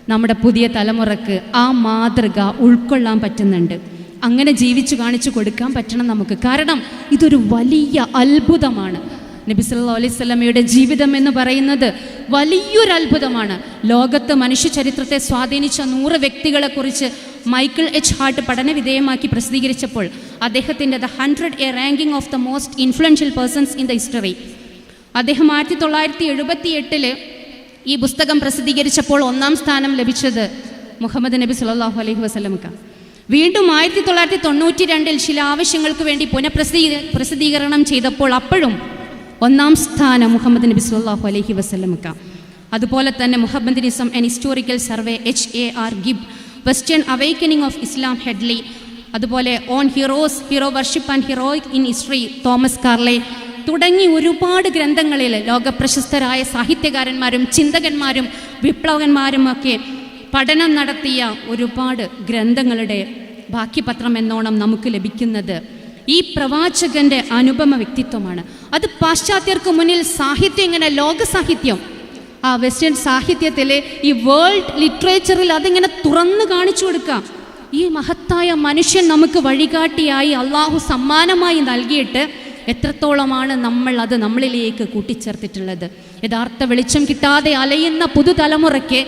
നമ്മുടെ പുതിയ തലമുറയ്ക്ക് ആ മാതൃക ഉൾക്കൊള്ളാൻ പറ്റുന്നുണ്ട്. അങ്ങനെ ജീവിച്ചു കാണിച്ചു കൊടുക്കാൻ പറ്റണം നമുക്ക്. കാരണം ഇതൊരു വലിയ അത്ഭുതമാണ്. നബി സല്ലാ അലൈഹി സ്വലമയുടെ ജീവിതം എന്ന് പറയുന്നത് വലിയൊരു അത്ഭുതമാണ്. ലോകത്ത് മനുഷ്യ ചരിത്രത്തെ സ്വാധീനിച്ച നൂറ് വ്യക്തികളെക്കുറിച്ച് മൈക്കിൾ എച്ച് ഹാർട്ട് പഠന വിധേയമാക്കി പ്രസിദ്ധീകരിച്ചപ്പോൾ അദ്ദേഹത്തിന്റെ the hundred a ranking of the most influential persons in the history. അദ്ദേഹം ആയിരത്തി തൊള്ളായിരത്തി എഴുപത്തി എട്ടിൽ ഈ പുസ്തകം പ്രസിദ്ധീകരിച്ചപ്പോൾ ഒന്നാം സ്ഥാനം ലഭിച്ചത് മുഹമ്മദ് നബി സല്ലാഹു അലൈഹി വസല്ലമക്ക വീണ്ടും ആയിരത്തി തൊള്ളായിരത്തി തൊണ്ണൂറ്റി രണ്ടിൽ ചില ആവശ്യങ്ങൾക്ക് വേണ്ടി പുനഃപ്രസിദ്ധീ പ്രസിദ്ധീകരണം ചെയ്തപ്പോൾ അപ്പോഴും ഒന്നാം സ്ഥാനം മുഹമ്മദ് നബി സാഹു അലഹി വസ്ലമിക്ക അതുപോലെ തന്നെ Mohammedanism and historical survey H A R Gibb western awakening of Islam Headley അതുപോലെ on heroes hero worship and heroic in history Thomas Carlyle തുടങ്ങി ഒരുപാട് ഗ്രന്ഥങ്ങളിൽ ലോകപ്രശസ്തരായ സാഹിത്യകാരന്മാരും ചിന്തകന്മാരും വിപ്ലവകന്മാരും ഒക്കെ പഠനം നടത്തിയ ഒരുപാട് ഗ്രന്ഥങ്ങളുടെ ബാക്കിപത്രം എന്നോണം നമുക്ക് ലഭിക്കുന്നത് ഈ പ്രവാചകന്റെ അനുപമ വ്യക്തിത്വമാണ്. അത് പാശ്ചാത്യർക്ക് മുന്നിൽ സാഹിത്യം ഇങ്ങനെ ലോക സാഹിത്യം. ആ വെസ്റ്റേൺ സാഹിത്യത്തിലെ ഈ വേൾഡ് ലിറ്ററേച്ചറിൽ അതിങ്ങനെ തുറന്നു കാണിച്ചു കൊടുക്കാം. ഈ മഹത്തായ മനുഷ്യൻ നമുക്ക് വഴികാട്ടിയായി അള്ളാഹു സമ്മാനമായി നൽകിയിട്ട് എത്രത്തോളമാണ് നമ്മൾ അത് നമ്മളിലേക്ക് കൂട്ടിച്ചേർത്തിട്ടുള്ളത്. യഥാർത്ഥ വെളിച്ചം കിട്ടാതെ അലയുന്ന പുതുതലമുറയ്ക്ക്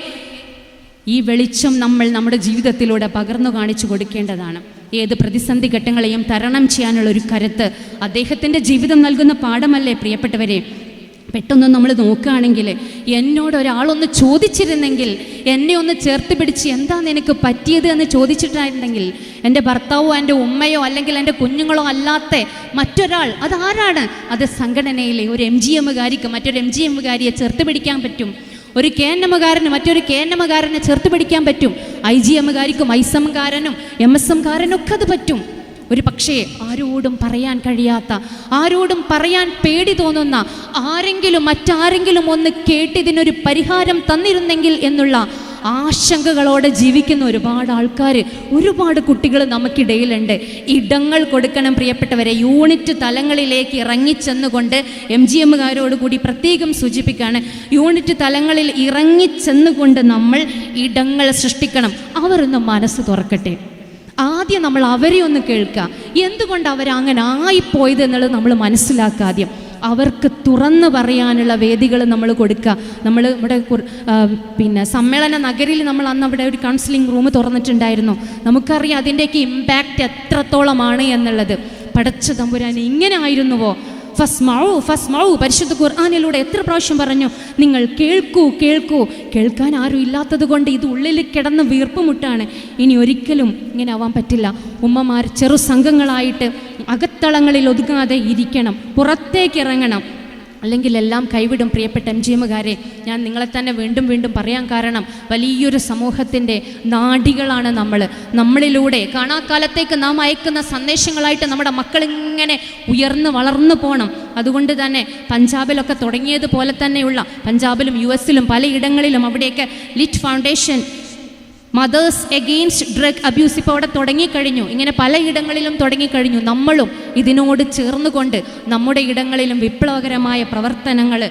ഈ വെളിച്ചം നമ്മൾ നമ്മുടെ ജീവിതത്തിലൂടെ പകർന്നു കാണിച്ചു കൊടുക്കേണ്ടതാണ്. ഏത് പ്രതിസന്ധി ഘട്ടങ്ങളെയും തരണം ചെയ്യാനുള്ള ഒരു കരുത്ത് അദ്ദേഹത്തിന്റെ ജീവിതം നൽകുന്ന പാഠമല്ലേ പ്രിയപ്പെട്ടവരെ? പെട്ടെന്ന് നമ്മൾ നോക്കുകയാണെങ്കിൽ എന്നോട് ഒരാളൊന്ന് ചോദിച്ചിരുന്നെങ്കിൽ എന്നെ ഒന്ന് ചേർത്ത് പിടിച്ച് എന്താ നിനക്ക് പറ്റിയത് എന്ന് ചോദിച്ചിട്ടുണ്ടെങ്കിൽ എന്റെ ഭർത്താവോ എന്റെ ഉമ്മയോ അല്ലെങ്കിൽ എന്റെ കുഞ്ഞുങ്ങളോ അല്ലാത്ത മറ്റൊരാൾ അതാരാണ്? അത് സംഘടനയിലെ ഒരു എം ജി എമ്മുകാരിക്ക് മറ്റൊരു എം ജി എമ്മുകാരിയെ ചേർത്ത് പിടിക്കാൻ പറ്റും. ഒരു കെ എൻ എമ്മുകാരന് മറ്റൊരു കെ എൻ എമ്മുകാരനെ ചേർത്ത് പിടിക്കാൻ പറ്റും. ഐ ജി എമ്മുകാരിക്കും ഐ എമ്മുകാരനും എം എസ് എംകാരനും ഒക്കെ അത് പറ്റും. ഒരു പക്ഷേ ആരോടും പറയാൻ കഴിയാത്ത ആരോടും പറയാൻ പേടി തോന്നുന്ന ആരെങ്കിലും മറ്റാരെങ്കിലും ഒന്ന് കേട്ടിതിനൊരു പരിഹാരം തന്നിരുന്നെങ്കിൽ എന്നുള്ള ആശങ്കകളോടെ ജീവിക്കുന്ന ഒരുപാട് ആൾക്കാർ ഒരുപാട് കുട്ടികൾ നമുക്കിടയിലുണ്ട്. ഇടങ്ങൾ കൊടുക്കണം പ്രിയപ്പെട്ടവരെ. യൂണിറ്റ് തലങ്ങളിലേക്ക് ഇറങ്ങിച്ചെന്നുകൊണ്ട് എം ജി എമ്മുകാരോട് കൂടി പ്രത്യേകം സൂചിപ്പിക്കുകയാണ് യൂണിറ്റ് തലങ്ങളിൽ ഇറങ്ങിച്ചെന്നുകൊണ്ട് നമ്മൾ ഇടങ്ങൾ സൃഷ്ടിക്കണം. അവരൊന്ന് മനസ്സ് തുറക്കട്ടെ. ആദ്യം നമ്മൾ അവരെ ഒന്ന് കേൾക്കുക എന്തുകൊണ്ട് അവരങ്ങനെ ആയിപ്പോയത് എന്നുള്ളത് നമ്മൾ മനസ്സിലാക്കുക ആദ്യം. അവർക്ക് തുറന്നു പറയാനുള്ള വേദികൾ നമ്മൾ കൊടുക്കുക. നമ്മൾ ഇവിടെ പിന്നെ സമ്മേളന നഗരിൽ നമ്മൾ അന്ന് അവിടെ ഒരു കൗൺസിലിംഗ് റൂം തുറന്നിട്ടുണ്ടായിരുന്നു. നമുക്കറിയാം അതിന്റെയൊക്കെ ഇമ്പാക്റ്റ് എത്രത്തോളമാണ് എന്നുള്ളത്. പടച്ച തമ്പുരാൻ ഇങ്ങനെ ആയിരുന്നുവോ ഫസ്മൗ ഫസ്മൗ പരിശുദ്ധ ഖുർആാനിലൂടെ എത്ര പ്രാവശ്യം പറഞ്ഞു? നിങ്ങൾ കേൾക്കൂ കേൾക്കൂ. കേൾക്കാൻ ആരും ഇല്ലാത്തത് കൊണ്ട് ഇത് ഉള്ളിൽ കിടന്ന് വീർപ്പുമുട്ടാണ് ഇനി ഒരിക്കലും ഇങ്ങനെ ആവാൻ പറ്റില്ല. ഉമ്മമാർ ചെറു സംഘങ്ങളായിട്ട് അകത്തളങ്ങളിൽ ഒതുങ്ങാതെ ഇരിക്കണം. പുറത്തേക്ക് ഇറങ്ങണം. അല്ലെങ്കിൽ എല്ലാം കൈവിടും പ്രിയപ്പെട്ട എം ജി എമ്മുകാരെ ഞാൻ നിങ്ങളെ തന്നെ വീണ്ടും വീണ്ടും പറയാൻ കാരണം വലിയൊരു സമൂഹത്തിന്റെ നാടികളാണ് നമ്മൾ. നമ്മളിലൂടെ കാണാക്കാലത്തേക്ക് നാം അയക്കുന്ന സന്ദേശങ്ങളായിട്ട് നമ്മുടെ മക്കളിങ്ങനെ ഉയർന്ന് വളർന്നു പോകണം അതുകൊണ്ട് തന്നെ പഞ്ചാബിലൊക്കെ തുടങ്ങിയതുപോലെ തന്നെയുള്ള പഞ്ചാബിലും യു എസിലും പലയിടങ്ങളിലും അവിടെയൊക്കെ lit foundation mothers against drug abuse ഇപ്പോൾ അവിടെ തുടങ്ങിക്കഴിഞ്ഞു. ഇങ്ങനെ പലയിടങ്ങളിലും തുടങ്ങിക്കഴിഞ്ഞു. നമ്മളും ഇതിനോട് ചേർന്നുകൊണ്ട് നമ്മുടെ ഇടങ്ങളിലും വിപ്ലവകരമായ പ്രവർത്തനങ്ങൾ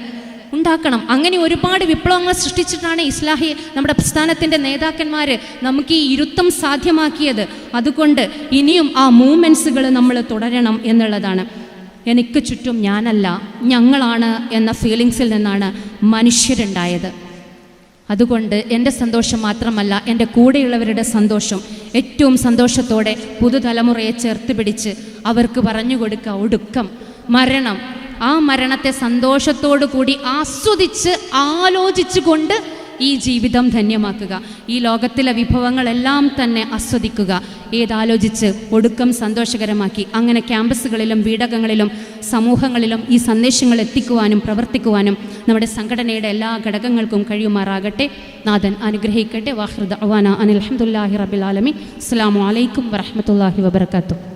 ഉണ്ടാക്കണം. അങ്ങനെ ഒരുപാട് വിപ്ലവങ്ങൾ സൃഷ്ടിച്ചിട്ടാണ് ഇസ്ലാഹി നമ്മുടെ പ്രസ്ഥാനത്തിന്റെ നേതാക്കന്മാർ നമുക്ക് ഈ ഇരുത്തം സാധ്യമാക്കിയത്. അതുകൊണ്ട് ഇനിയും ആ മൂമെൻസുകൾ നമ്മൾ തുടരണം എന്നുള്ളതാണ്. എനിക്ക് ചുറ്റും ഞാനല്ല ഞങ്ങളാണ് എന്ന ഫീലിങ്സിൽ നിന്നാണ് മനുഷ്യരുണ്ടായത്. അതുകൊണ്ട് എന്റെ സന്തോഷം മാത്രമല്ല എന്റെ കൂടെയുള്ളവരുടെ സന്തോഷം. ഏറ്റവും സന്തോഷത്തോടെ പുതുതലമുറയെ ചേർത്ത് പിടിച്ച് അവർക്ക് പറഞ്ഞു കൊടുക്കുക. ഒടുക്കം. മരണം. ആ മരണത്തെ സന്തോഷത്തോടു കൂടി ആസ്വദിച്ച് ആലോചിച്ചുകൊണ്ട് ഈ ജീവിതം ധന്യമാക്കുക. ഈ ലോകത്തിലെ വിഭവങ്ങളെല്ലാം തന്നെ ആസ്വദിക്കുക. ഏതാലോചിച്ച് ഒടുക്കം സന്തോഷകരമാക്കി. അങ്ങനെ ക്യാമ്പസുകളിലും വീടകങ്ങളിലും സമൂഹങ്ങളിലും ഈ സന്ദേശങ്ങൾ എത്തിക്കുവാനും പ്രവർത്തിക്കുവാനും നമ്മുടെ സംഘടനയുടെ എല്ലാ ഘടകങ്ങൾക്കും കഴിയുമാറാകട്ടെ. നാഥൻ അനുഗ്രഹിക്കട്ടെ. വാഹൃദ് അവാന അനിൽഹമുല്ലാഹി റബിൾ ആലമി അസ്സാം വലൈക്കും വറഹമത്തല്ലാഹി വബർക്കാത്തു